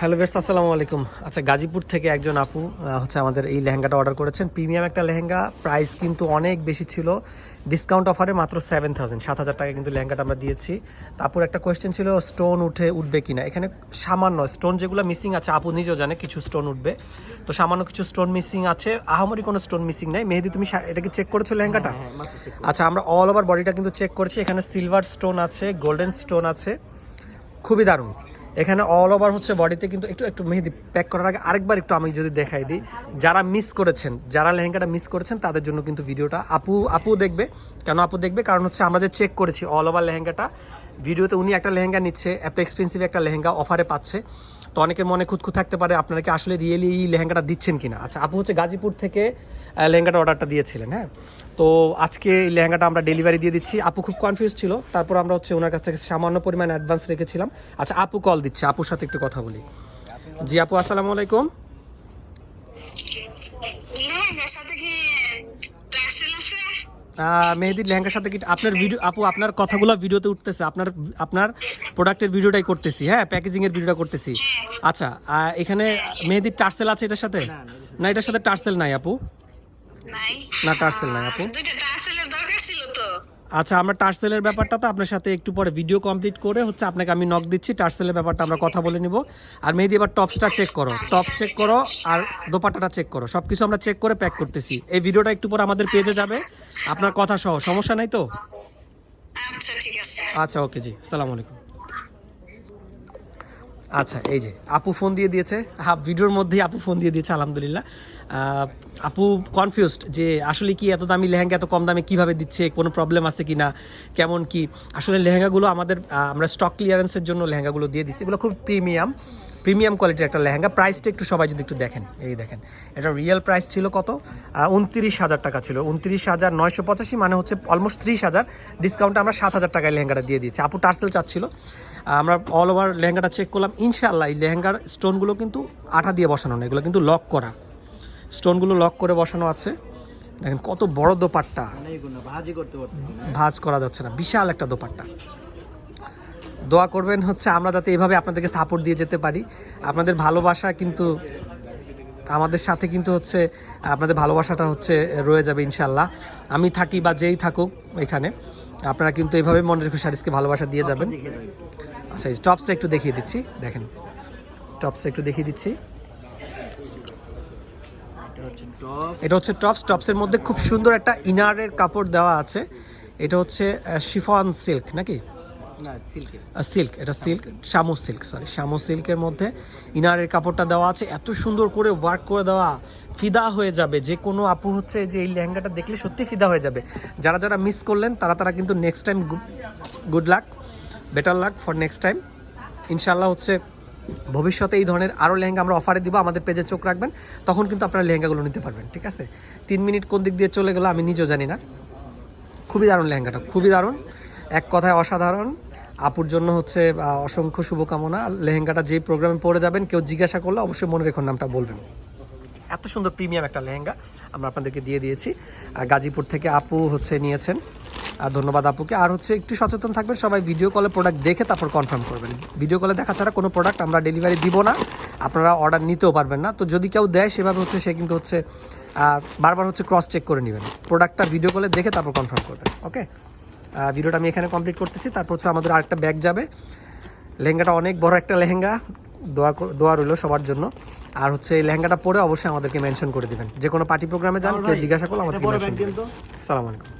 Hello best আসসালামু আলাইকুম। আচ্ছা গাজীপুর থেকে একজন আপু হচ্ছে আমাদের এই লেহেঙ্গাটা অর্ডার করেছেন। প্রিমিয়াম একটা লেহেঙ্গা প্রাইস কিন্তু অনেক বেশি ছিল। ডিসকাউন্ট অফারে মাত্র সেভেন থাউজেন্ড সাত হাজার টাকা কিন্তু লেহেঙ্গাটা আমরা দিয়েছি। তারপর একটা কোয়েশ্চেন ছিল স্টোন উঠে উঠবে কিনা? এখানে সামান্য স্টোন যেগুলো মিসিং আছে আপু নিজেও জানে কিছু স্টোন উঠবে। তো সামান্য কিছু স্টোন মিসিং আছে। আহামরি কোনো স্টোন মিসিং নাই। মেহেদি তুমি এটা কি চেক করেছ লেহেঙ্গাটা? আচ্ছা আমরা অল ওভার বডিটা কিন্তু চেক করেছি। এখানে সিলভার স্টোন আছে গোল্ডেন স্টোন আছে। খুবই দারুণ। এখানে অল ওভার হচ্ছে বডিতে কিন্তু একটু একটু মেহেদি প্যাক করার আগে আরেকবার একটু আমি যদি দেখাই দিই। যারা মিস করেছেন, যারা লেহেঙ্গাটা মিস করেছেন, তাদের জন্য কিন্তু ভিডিওটা আপু আপু দেখবে। কেন আপু দেখবে? কারণ হচ্ছে আমরা যে চেক করেছি অল ওভার লেহেঙ্গাটা, ভিডিওতে উনি একটা লেহেঙ্গা নিচ্ছে, এত এক্সপেন্সিভ একটা লেহেঙ্গা অফারে পাচ্ছে। তো অনেকের মনে খুঁতখু থাকতে পারে আপনারা কি আসলে রিয়েলি এই লেহেঙ্গাটা দিচ্ছেন কিনা? আচ্ছা আপু হচ্ছে গাজীপুর থেকে লেহেঙ্গাটা অর্ডারটা দিয়েছিলেন হ্যাঁ? তো আজকে এই লেহেঙ্গাটা আমরা ডেলিভারি দিয়ে দিচ্ছি। আপু খুব কনফিউজ ছিল, তারপর আমরা হচ্ছে ওনার কাছ থেকে সামান্য পরিমাণ অ্যাডভান্স রেখেছিলাম। আচ্ছা আপু কল দিচ্ছে, আপুর সাথে একটু কথা বলি। জি, আপু, আসসালামু আলাইকুম লেহেঙ্গার সাথে কি টার্সেল আছে আহ, মেহেদির লেহেঙ্গার সাথে কি আপনার ভিডিও আপু আপনার কথাগুলো ভিডিওতে উঠতেছে। আপনার আপনার প্রোডাক্টের ভিডিওটাই করতেছি হ্যাঁ? প্যাকেজিংয়ের ভিডিওটা করতেছি। আচ্ছা এখানে মেহেদির টার্সেল আছে এটার সাথে? না এটার সাথে টার্সেল নাই আপু? না টার্সেল নাই আপু দুইটা টার্সেলের দরকার ছিল তো আচ্ছা আমরা টার্সেলের ব্যাপারটা তো আপনার সাথে একটু পরে ভিডিও কমপ্লিট করে হচ্ছে আপনাকে আমি নক দিচ্ছি টার্সেলের ব্যাপারটা আমরা কথা বলে নিব। আর মেহেদি এবার টপসটা চেক করো টপ চেক করো আর দোপাট্টাটা চেক করো সব কিছু আমরা চেক করে প্যাক করতেছি। এই ভিডিওটা একটু পরে আমাদের পেজে যাবে আপনার কথা সহ সমস্যা নাই তো? আচ্ছা ঠিক আছে। আচ্ছা ওকে জি আসসালামু আলাইকুম। আচ্ছা এই যে, আপু ফোন দিয়ে দিয়েছে। হ্যাঁ ভিডিওর মধ্যেই আপু ফোন দিয়ে দিয়েছে, আলহামদুলিল্লাহ। আপু কনফিউজড যে আসলে কি এত দামি লেহেঙ্গা, এত কম দামে কীভাবে দিচ্ছে, কোনো প্রবলেম আছে কি না কেমন কি? আসলে লেহেঙ্গাগুলো আমাদের আমরা স্টক ক্লিয়ারেন্সের জন্য লেহেঙ্গাগুলো দিয়ে দিচ্ছি। এগুলো খুব প্রিমিয়াম প্রিমিয়াম কোয়ালিটির একটা লেহেঙ্গা। প্রাইসটা একটু সবাই যদি একটু দেখেন, এই দেখেন। এটা রিয়েল প্রাইস ছিল কত? উনত্রিশ হাজার টাকা ছিল। উনত্রিশ হাজার নয়শো পঁচাশি মানে হচ্ছে অলমোস্ট ত্রিশ হাজার। ডিসকাউন্টে আমরা সাত হাজার টাকায় লেহেঙ্গাটা দিয়ে দিয়েছি। আপু টার্সেল চাচ্ছিল। আমরা অল ওভার লেহেঙ্গাটা চেক করলাম। ইনশাআল্লাহ এই লেহেঙ্গার স্টোনগুলো কিন্তু আঠা দিয়ে বসানো না এগুলো কিন্তু লক করা। স্টোনগুলো লক করে বসানো আছে। দেখেন কত বড় দোপাট্টা। ভাঁজ করা যাচ্ছে না বিশাল একটা দোপাট্টা। দোয়া করবেন হচ্ছে আমরা যাতে এভাবে আপনাদেরকে সাপোর্ট দিয়ে যেতে পারি। আপনাদের ভালোবাসা কিন্তু আমাদের সাথে কিন্তু হচ্ছে আপনাদের ভালোবাসাটা হচ্ছে রয়ে যাবে ইনশাল্লাহ আমি থাকি বা যেই থাকুক এখানে আপনারা কিন্তু এইভাবে মনের রেখে সারিসকে ভালোবাসা দিয়ে যাবেন। আচ্ছা এই টপসটা একটু দেখিয়ে দিচ্ছি দেখেন। টপসটা একটু দেখিয়ে দিচ্ছি। এটা হচ্ছে টপস। টপসের মধ্যে খুব সুন্দর একটা ইনারের কাপড় দেওয়া আছে। এটা হচ্ছে শিফন সিল্ক নাকি? সিল্ক এটা সিল্ক শামু সিল্ক সরি শামু সিল্কের মধ্যে ইনারের কাপড়টা দেওয়া আছে। এত সুন্দর করে ওয়ার্ক করে দেওয়া। ফিদা হয়ে যাবে। যে কোনো আপু হচ্ছে যে এই লেহেঙ্গাটা দেখলে সত্যি ফিদা হয়ে যাবে। যারা যারা মিস করলেন তারা তারা কিন্তু next time good luck better luck for next time ইনশাল্লাহ হচ্ছে ভবিষ্যতে এই ধরনের আরও লেহেঙ্গা আমরা অফারে দিব। আমাদের পেজে চোখ রাখবেন। তখন কিন্তু আপনারা লেহেঙ্গাগুলো নিতে পারবেন ঠিক আছে? তিন মিনিট কোন দিক দিয়ে চলে গেলো আমি নিজেও জানি না। খুবই দারুণ লেহেঙ্গাটা খুবই দারুণ। এক কথায় অসাধারণ। আপুর জন্য হচ্ছে অসংখ্য শুভকামনা। লেহেঙ্গাটা যেই প্রোগ্রামে পড়ে যাবেন, কেউ জিজ্ঞাসা করলে অবশ্যই মনে রেখুন নামটা বলবেন। এত সুন্দর প্রিমিয়াম একটা লেহেঙ্গা আমরা আপনাদেরকে দিয়ে দিয়েছি। গাজীপুর থেকে আপু হচ্ছে নিয়েছেন। আর ধন্যবাদ আপুকে। আর হচ্ছে একটু সচেতন থাকবেন, সবাই ভিডিও কলে প্রোডাক্ট দেখে তারপর কনফার্ম করবেন। ভিডিও কলে দেখা ছাড়া কোনো প্রোডাক্ট আমরা ডেলিভারি দিব না। আপনারা অর্ডার নিতেও পারবেন না। তো যদি কেউ দেয়, সেভাবে হচ্ছে সে কিন্তু হচ্ছে বারবার হচ্ছে ক্রস চেক করে নেবেন। প্রোডাক্টটা ভিডিও কলে দেখে তারপর কনফার্ম করবেন ওকে ভিডিওটা আমি এখানে কমপ্লিট করতেছি। তারপর হচ্ছে আমাদের আরেকটা ব্যাগ যাবে। লেহেঙ্গাটা অনেক বড় একটা লেহেঙ্গা। দোয়া দোয়া রইল সবার জন্য। আর হচ্ছে এই লেহেঙ্গাটা পরে অবশ্যই আমাদেরকে মেনশন করে দিবেন। যে কোনো পার্টি প্রোগ্রামে যান কেউ জিজ্ঞাসা করল আমাদেরকে মেনশন তো সালাম আলাইকুম।